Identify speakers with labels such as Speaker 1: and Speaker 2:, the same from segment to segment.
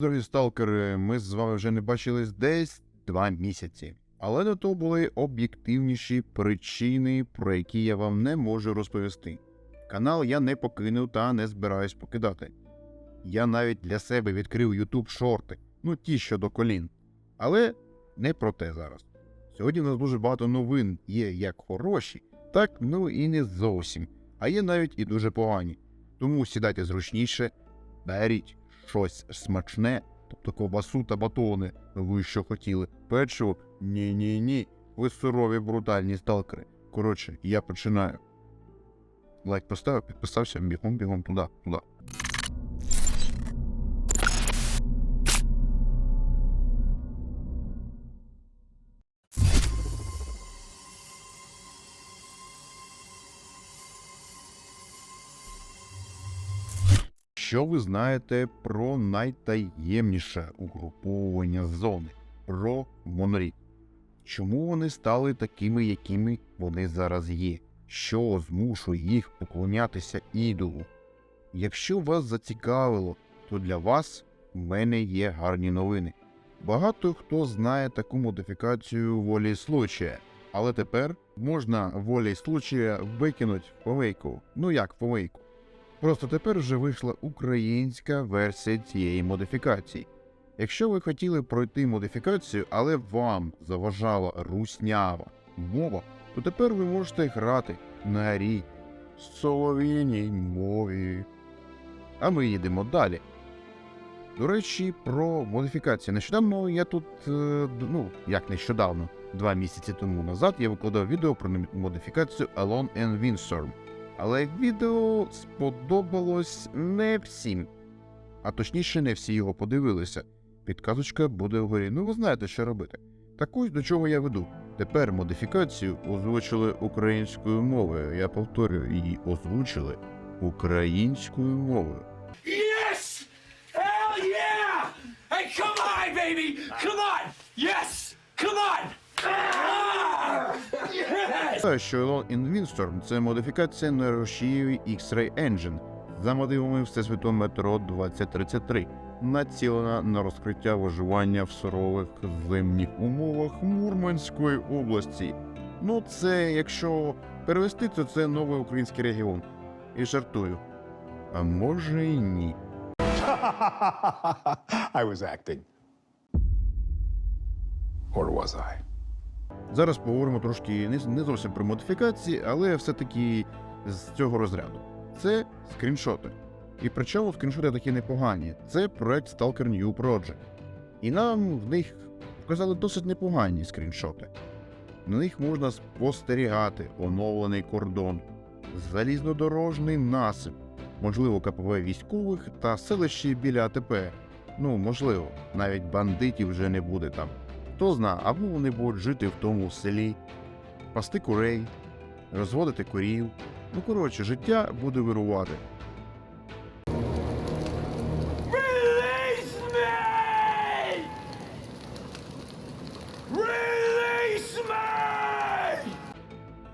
Speaker 1: Дорогі сталкери, ми з вами вже не бачились десь два місяці. Але на то були об'єктивніші причини, про які я вам не можу розповісти. Канал я не покинув та не збираюсь покидати. Я навіть для себе відкрив YouTube шорти, ну ті, що до колін. Але не про те зараз. Сьогодні в нас дуже багато новин є як хороші, так ну і не зовсім, а є навіть і дуже погані. Тому сідайте зручніше, беріть щось смачне, тобто ковбасу та батони, ви що хотіли. Печиво? Ні, ні, ні. Ви сурові брутальні сталкери. Коротше, я починаю. Лайк поставив, підписався, бігом, бігом туди, туди. Що ви знаєте про найтаємніше угруповування зони про Монорі? Чому вони стали такими, якими вони зараз є? Що змушує їх поклонятися ідолу? Якщо вас зацікавило, то для вас в мене є гарні новини. Багато хто знає таку модифікацію волі случая, але тепер можна волі случая викинути в помийку. Ну як помийку? Просто тепер вже вийшла українська версія цієї модифікації. Якщо ви хотіли пройти модифікацію, але вам заважала руснява мова, то тепер ви можете грати на рій солов'їній мові. А ми їдемо далі. До речі, про модифікацію. Нещодавно я тут, е, ну як нещодавно, два місяці тому назад я викладав відео про модифікацію Alone and Windstorm. Але відео сподобалось не всім. А точніше, не всі його подивилися. Підказочка буде вгорі. Ну ви знаєте, що робити. Так ось до чого я веду. Тепер модифікацію озвучили українською мовою. Я повторюю, її озвучили українською мовою.
Speaker 2: Yes! Hell yeah! Hey, come on, baby! Come on! Yes! Come on!
Speaker 1: Що Elon in Windstorm – це модифікація на Росієві X-Ray Engine за мотивами Всесвіту Метро 2033, націлена на розкриття виживання в сурових зимніх умовах Мурманської області. Ну, це якщо перевести, то це новий український регіон. І жартую. А може і ні.
Speaker 3: I was acting. Or was I?
Speaker 1: Зараз поговоримо трошки не, зовсім про модифікації, але все-таки з цього розряду. Це скріншоти. І причому скріншоти такі непогані. Це проект Stalker New Project. І нам в них показали досить непогані скріншоти. На них можна спостерігати оновлений кордон, залізнодорожний насип, можливо, КПВ військових та селище біля АТП. Ну, можливо, навіть бандитів вже не буде там. Хто зна, або вони будуть жити в тому селі, пасти курей, розводити корів. Ну, коротше, життя буде вирувати.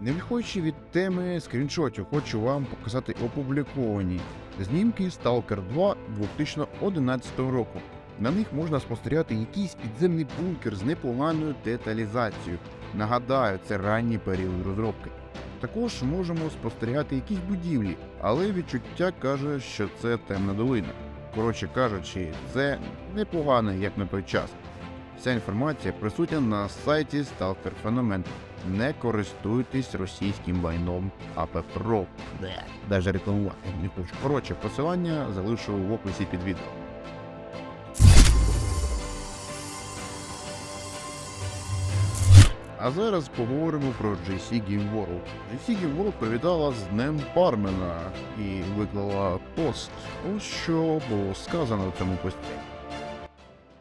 Speaker 1: Не відходячи від теми скріншотів, хочу вам показати опубліковані знімки Stalker 2 2011 року. На них можна спостерігати якийсь підземний бункер з непоганою деталізацією. Нагадаю, це ранній період розробки. Також можемо спостерігати якісь будівлі, але відчуття каже, що це темна долина. Коротше кажучи, це непогано, як на той час. Вся інформація присутня на сайті Stalker Phenomenon. Не користуйтесь російським лайном АП Pro. Даже рекламувати не хочу. Коротше, посилання залишу в описі під відео. А зараз поговоримо про GC Game World. GC Game World привітала з Днем Бармена і виклала пост. Ось що було сказано в цьому пості.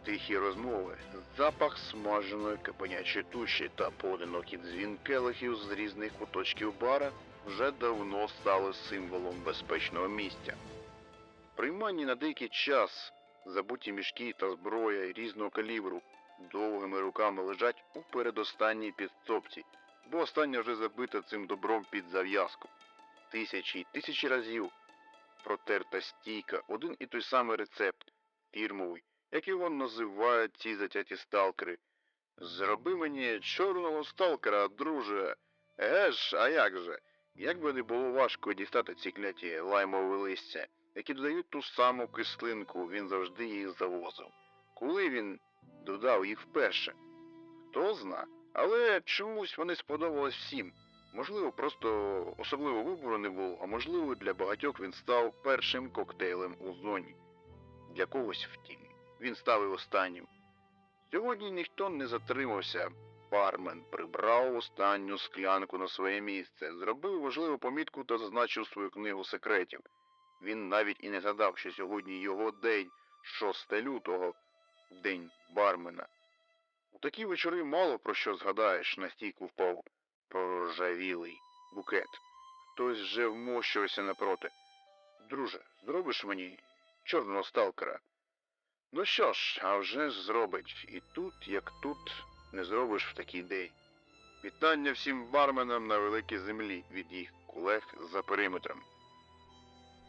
Speaker 1: Тихі розмови, запах смаженої кабанячої туші та поодинокі дзвін келихів з різних куточків бара вже давно стали символом безпечного місця. Приймані на деякий час забуті мішки та зброя різного калібру довгими руками лежать у передостанній підстопці, бо остання вже забита цим добром під зав'язку. Тисячі й тисячі разів протерта стійка, один і той самий рецепт, фірмовий, як його називають ці затяті сталкери. Зроби мені чорного сталкера, друже. Еге ж, а як же? Як би не було важко дістати ці кляті лаймові листя, які додають ту саму кислинку, він завжди їх завозив. Коли він додав їх вперше? Хто зна, але чомусь вони сподобались всім. Можливо, просто особливо вибору не було, а можливо, для багатьох він став першим коктейлем у зоні. Для когось, втім, він став і останнім. Сьогодні ніхто не затримався. Бармен прибрав останню склянку на своє місце, зробив важливу помітку та зазначив свою книгу секретів. Він навіть і не згадав, що сьогодні його день, 6 лютого, день бармена. У такі вечори мало про що згадаєш, на стійку впав проржавілий букет. Хтось вже вмощувався напроти. Друже, зробиш мені чорного сталкера? Ну що ж, а вже ж зробить. І тут, як тут, не зробиш в такий день. Вітання всім барменам на великій землі від їх колег за периметром.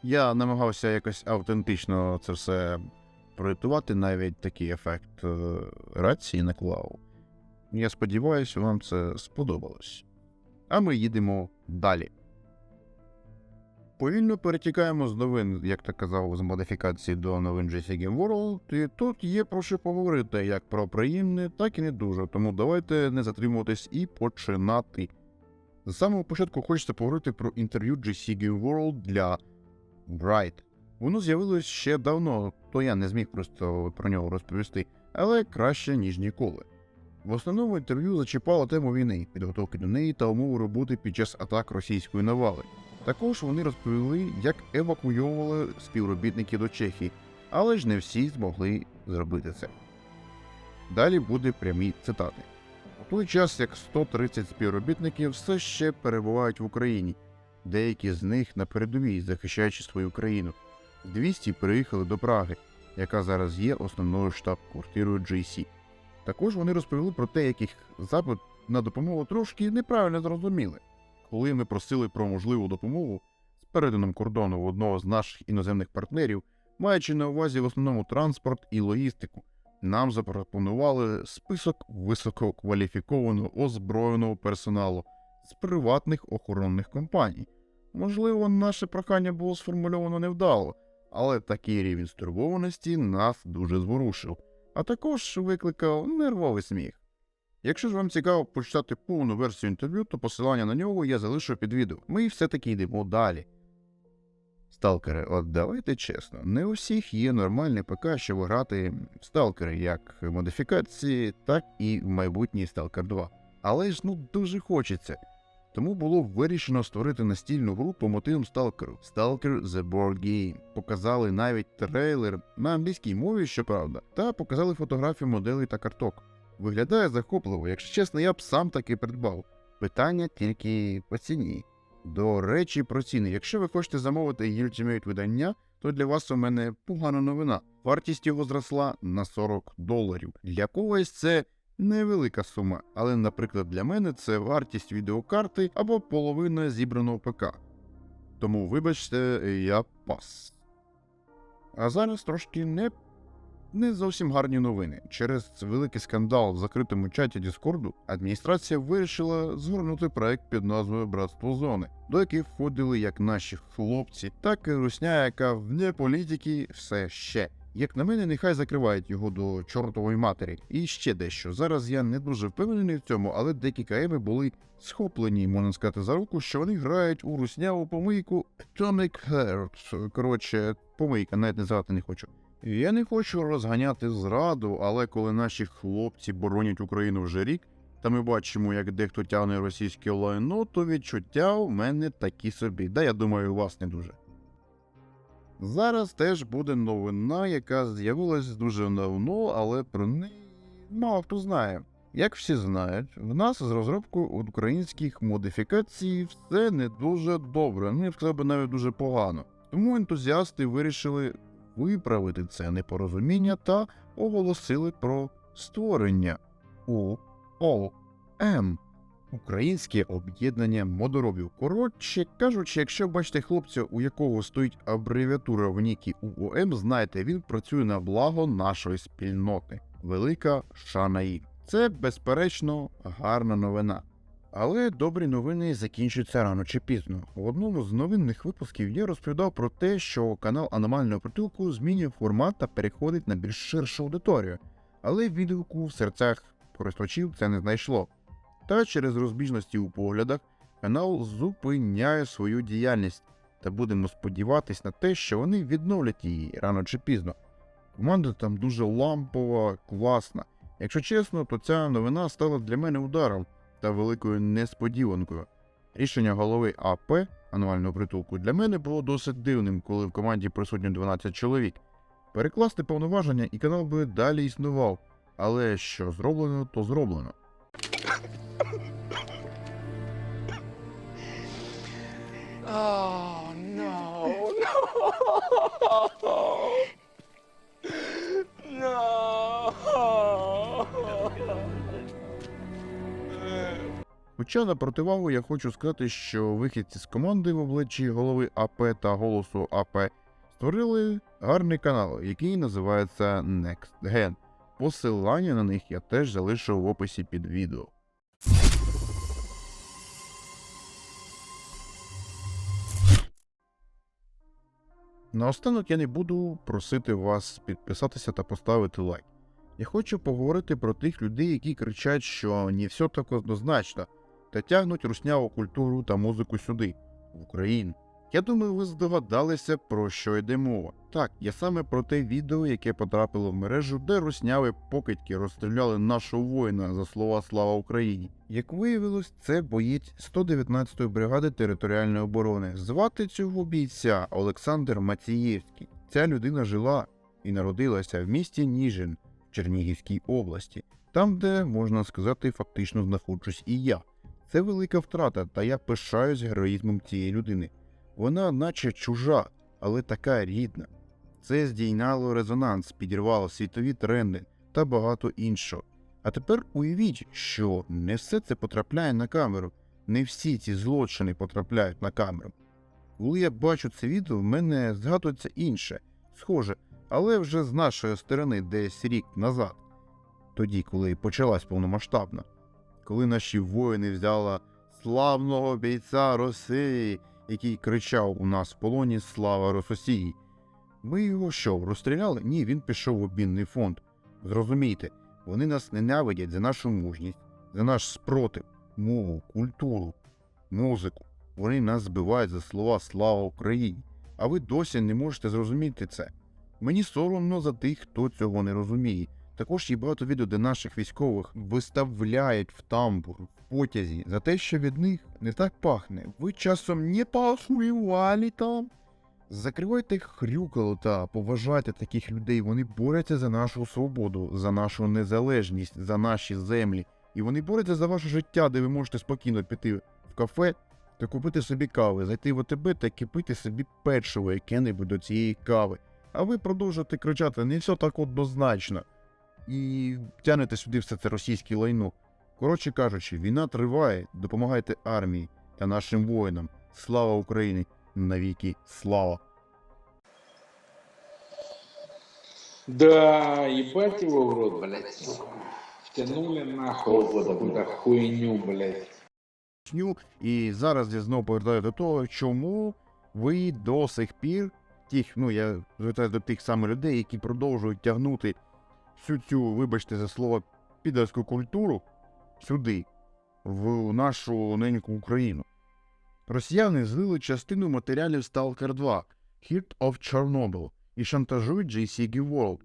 Speaker 1: Я намагався якось автентично це все проєктувати, навіть такий ефект е, рації наклав. Я сподіваюся, вам це сподобалось. А ми їдемо далі. Повільно перетікаємо з новин, як ти казав, з модифікації до новин GC Game World, і тут є про що поговорити як про приємне, так і не дуже. Тому давайте не затримуватись і починати. З самого початку хочеться поговорити про інтерв'ю GC Game World для Bright. Воно з'явилось ще давно, то я не зміг просто про нього розповісти, але краще, ніж ніколи. В основному інтерв'ю зачіпало тему війни, підготовки до неї та умови роботи під час атак російської навали. Також вони розповіли, як евакуйовували співробітників до Чехії, але ж не всі змогли зробити це. Далі буде прямі цитати. У той час як 130 співробітників все ще перебувають в Україні, деякі з них на передовій, захищаючи свою країну. 200 переїхали до Праги, яка зараз є основною штаб-квартирою JC. Також вони розповіли про те, яких запит на допомогу трошки неправильно зрозуміли. Коли ми просили про можливу допомогу з перетином кордону в одного з наших іноземних партнерів, маючи на увазі в основному транспорт і логістику, нам запропонували список висококваліфікованого озброєного персоналу з приватних охоронних компаній. Можливо, наше прохання було сформульовано невдало, але такий рівень стурбованості нас дуже зворушив, а також викликав нервовий сміх. Якщо ж вам цікаво почитати повну версію інтерв'ю, то посилання на нього я залишу під відео. Ми все-таки йдемо далі. Сталкери, от давайте чесно, не у всіх є нормальний ПК, щоб грати в сталкери, як в модифікації, так і в майбутній Stalker 2. Але ж ну дуже хочеться. Тому було вирішено створити настільну гру по мотивам сталкеру Stalker The Board Game. Показали навіть трейлер на англійській мові, щоправда, та показали фотографії моделей та карток. Виглядає захопливо, якщо чесно, я б сам таки придбав. Питання тільки по ціні. До речі, про ціни. Якщо ви хочете замовити Ultimate видання, то для вас у мене погана новина. Вартість його зросла на 40 доларів. Для когось це невелика сума, але, наприклад, для мене це вартість відеокарти або половина зібраного ПК. Тому, вибачте, я пас. А зараз трошки не не зовсім гарні новини. Через великий скандал в закритому чаті Діскорду адміністрація вирішила згорнути проект під назвою Братство Зони, до яких входили як наші хлопці, так і русня, яка вне політики все ще. Як на мене, нехай закривають його до чортової матері. І ще дещо. Зараз я не дуже впевнений в цьому, але деякі КМи були схоплені, можна сказати, за руку, що вони грають у русняву помийку Atomic Heart. Коротше, помийка, навіть називати не хочу. Я не хочу розганяти зраду, але коли наші хлопці боронять Україну вже рік, та ми бачимо, як дехто тягне російське лайно, то відчуття в мене такі собі. Да, я думаю, у вас не дуже. Зараз теж буде новина, яка з'явилась дуже давно, але про неї мало хто знає. Як всі знають, в нас з розробкою українських модифікацій все не дуже добре, ну б сказав би навіть дуже погано. Тому ентузіасти вирішили виправити це непорозуміння та оголосили про створення УОМ Українське об'єднання модоробів. Коротше кажучи, якщо бачите хлопця, у якого стоїть абревіатура в нікі УОМ, знайте, він працює на благо нашої спільноти. Велика шана їм. Це, безперечно, гарна новина. Але добрі новини закінчуються рано чи пізно. В одному з новинних випусків я розповідав про те, що канал аномального притулку змінює формат та переходить на більш ширшу аудиторію, але відгуку в серцях користувачів це не знайшло. Та через розбіжності у поглядах канал зупиняє свою діяльність, та будемо сподіватись на те, що вони відновлять її рано чи пізно. Команда там дуже лампова, класна. Якщо чесно, то ця новина стала для мене ударом та великою несподіванкою. Рішення голови АП ануального притулку для мене було досить дивним, коли в команді присутні 12 чоловік. Перекласти повноваження і канал би далі існував, але що зроблено, то зроблено.
Speaker 3: Oh, no, no.
Speaker 1: Хоча на противагу я хочу сказати, що вихідці з команди в обличчі голови АП та голосу АП створили гарний канал, який називається Next Gen. Посилання на них я теж залишу в описі під відео. Наостанок я не буду просити вас підписатися та поставити лайк. Я хочу поговорити про тих людей, які кричать, що не все так однозначно, та тягнуть русняву культуру та музику сюди, в Україну. Я думаю, ви здогадалися, про що йде мова. Так, я саме про те відео, яке потрапило в мережу, де русняві покидьки розстріляли нашого воїна за слова Слава Україні. Як виявилось, це боєць 119-ї бригади територіальної оборони. Звати цього бійця Олександр Мацієвський. Ця людина жила і народилася в місті Ніжин в Чернігівській області, там, де можна сказати, фактично знаходжусь і я. Це велика втрата, та я пишаюсь героїзмом цієї людини. Вона, наче чужа, але така рідна. Це здійняло резонанс, підірвало світові тренди та багато іншого. А тепер уявіть, що не все це потрапляє на камеру, не всі ці злочини потрапляють на камеру. Коли я бачу це відео, в мене згадується інше, схоже, але вже з нашої сторони десь рік назад, тоді, коли почалась повномасштабна, коли наші воїни взяли славного бійця Росії, який кричав у нас в полоні Слава Рососії. Ми його що, розстріляли? Ні, він пішов в обмінний фонд. Зрозумійте, вони нас ненавидять за нашу мужність, за наш спротив, мову, культуру, музику. Вони нас збивають за слова Слава Україні. А ви досі не можете зрозуміти це. Мені соромно за тих, хто цього не розуміє. Також є багато відео, де наших військових виставляють в тамбур, в потязі за те, що від них не так пахне. Ви часом не пахували там. Закривайте хрюкало та поважайте таких людей. Вони борються за нашу свободу, за нашу незалежність, за наші землі. І вони борються за ваше життя, де ви можете спокійно піти в кафе та купити собі кави, зайти в ОТБ та кипити собі печиво яке-небудь до цієї кави. А ви продовжуєте кричати, не все так однозначно. І тянете сюди все це російське лайно. Коротше кажучи, війна триває, допомагайте армії та нашим воїнам. Слава Україні! Навіки слава!
Speaker 4: Да, ебать его в рот, блядь. Втянули нахуй в какую-то хуйню, блядь.
Speaker 1: І зараз я знову повертаю до того, чому ви до сих пір, тих, ну я звертаюся до тих самих людей, які продовжують тягнути всю цю, вибачте за слово, підерську культуру сюди, в нашу неньку Україну. Росіяни злили частину матеріалів Stalker 2 Heart of Chernobyl і шантажують JCG World.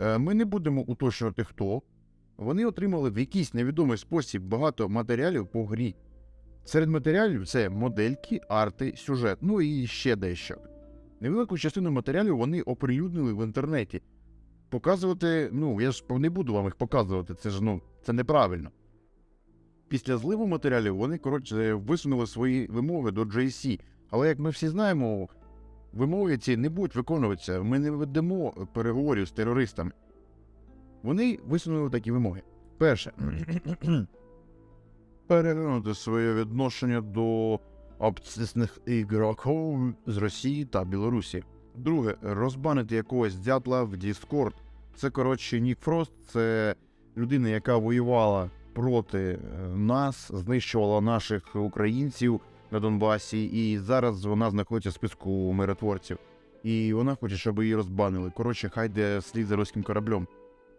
Speaker 1: Е, Ми не будемо уточнювати хто. Вони отримали в якийсь невідомий спосіб багато матеріалів по грі. Серед матеріалів це модельки, арти, сюжет, ну і ще дещо. Невелику частину матеріалів вони оприлюднили в інтернеті. Показувати, ну, я ж не буду вам їх показувати, це ж ну, це неправильно. Після зливу матеріалів вони, коротше, висунули свої вимоги до JC. Але як ми всі знаємо, вимоги ці не будуть виконуватися. Ми не ведемо переговорів з терористами. Вони висунули такі вимоги. Перше. переглянути своє відношення до обцисних ігроків з Росії та Білорусі. Друге, розбанити якогось дятла в Discord. Це коротше Нік Фрост, це людина, яка воювала проти е, нас, знищувала наших українців на Донбасі, і зараз вона знаходиться в списку миротворців. І вона хоче, щоб її розбанили. Коротше, хай де слід за руським кораблем.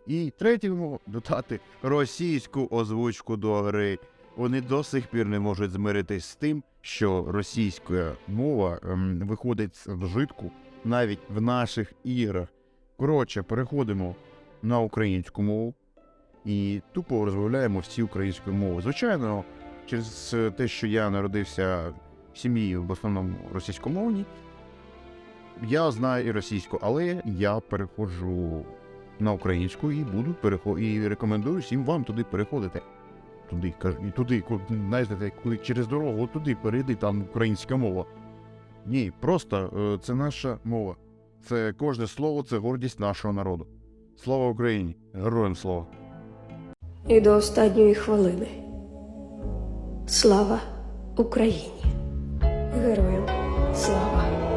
Speaker 1: І третьому додати російську озвучку до гри. Вони до сих пір не можуть змиритись з тим, що російська мова ем, виходить з вжитку навіть в наших іграх. Коротше, переходимо на українську мову і тупо розмовляємо всі українською мовою. Звичайно, через те, що я народився в сім'ї в основному російськомовній, я знаю і російську, але я переходжу на українську і буду перехо... і рекомендую всім вам туди переходити. Туди, кажу, туди, ку- знаєте, коли через дорогу, туди перейди, там українська мова. Ні, просто е, це наша мова. Це кожне слово, це гордість нашого народу. Слава Україні! Героям слава!
Speaker 5: і до останньої хвилини. Слава Україні! Героям слава!